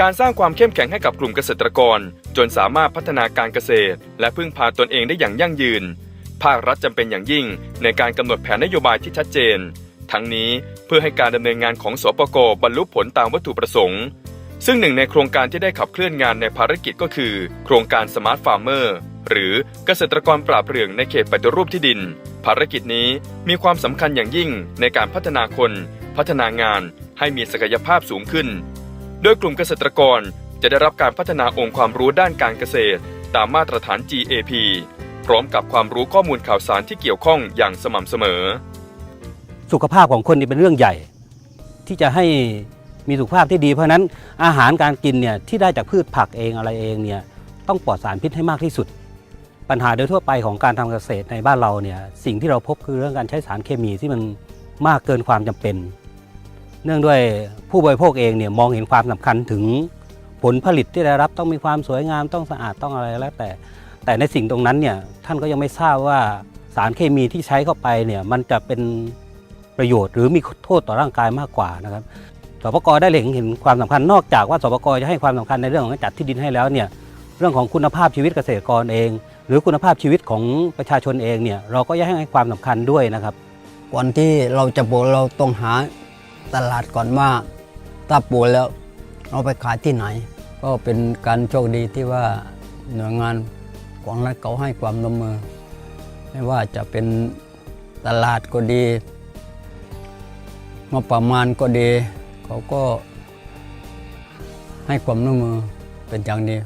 การสร้างความเข้มแข็งให้กับกลุ่มเกษตรกร จนสามารถพัฒนาการเกษตร และพึ่งพาตนเองได้อย่างยั่งยืน ภาครัฐจำเป็นอย่างยิ่งในการกำหนดแผนนโยบายที่ชัดเจน ทั้งนี้เพื่อให้การดำเนินงานของสปกบรรลุผลตามวัตถุประสงค์ ซึ่งหนึ่งในโครงการที่ได้ขับเคลื่อนงานในภารกิจก็คือ โครงการสมาร์ทฟาร์มเมอร์หรือเกษตรกรปราบเรื่องในเขตปฏิรูปที่ดิน ภารกิจนี้มีความสำคัญอย่างยิ่งในการพัฒนาคน พัฒนางานให้มีศักยภาพสูงขึ้น โดยกลุ่มเกษตรกรจะได้รับการพัฒนาองค์ความรู้ด้านการเกษตร ตามมาตรฐาน GAP พร้อมกับความรู้ข้อมูลข่าวสารที่เกี่ยวข้องอย่างสม่ำเสมอ สุขภาพของคนนี่เป็นเรื่องใหญ่ ที่จะให้มีสุขภาพที่ดีเพราะนั้นอาหารการกินเนี่ยที่ได้จากพืชผักเองอะไรเองเนี่ยต้องปลอดสารพิษให้มากที่สุด ปัญหาโดยทั่วไปของการทำเกษตรในบ้านเราเนี่ยสิ่งที่เราพบคือเรื่องการใช้สารเคมีที่มันมากเกินความจำเป็น เนื่องด้วยผู้บริโภคเองเนี่ยมองเห็นความสำคัญถึงผลผลิตที่ได้รับต้องมีความสวยงามต้องสะอาดต้องอะไรแล้วแต่ แต่ในสิ่งตรงนั้นเนี่ยท่านก็ยังไม่ทราบว่าสารเคมีที่ใช้เข้าไปเนี่ยมันจะเป็นประโยชน์หรือมีโทษต่อร่างกายมากกว่านะครับสปกได้เล็งเห็นความสำคัญนอกจากว่าสปกจะให้ความสำคัญในเรื่องของการจัดที่ดินให้แล้วเนี่ยเรื่องของคุณภาพชีวิตเกษตรกรเอง หรือคุณภาพชีวิตของประชาชนเองเนี่ยเราก็ยังให้ความสำคัญด้วยนะครับก่อนที่เราจะปลูกเราต้องหา ตลาดก่อนว่าถ้าปลูกแล้วเราไปขายที่ไหน ก็เป็นการโชคดีที่ว่าหน่วยงานของรัฐเขาให้ความร่วมมือ ไม่ว่าจะเป็นตลาดก็ดีงบประมาณก็ดี เขาก็ให้ความร่วมมือเป็นอย่างดี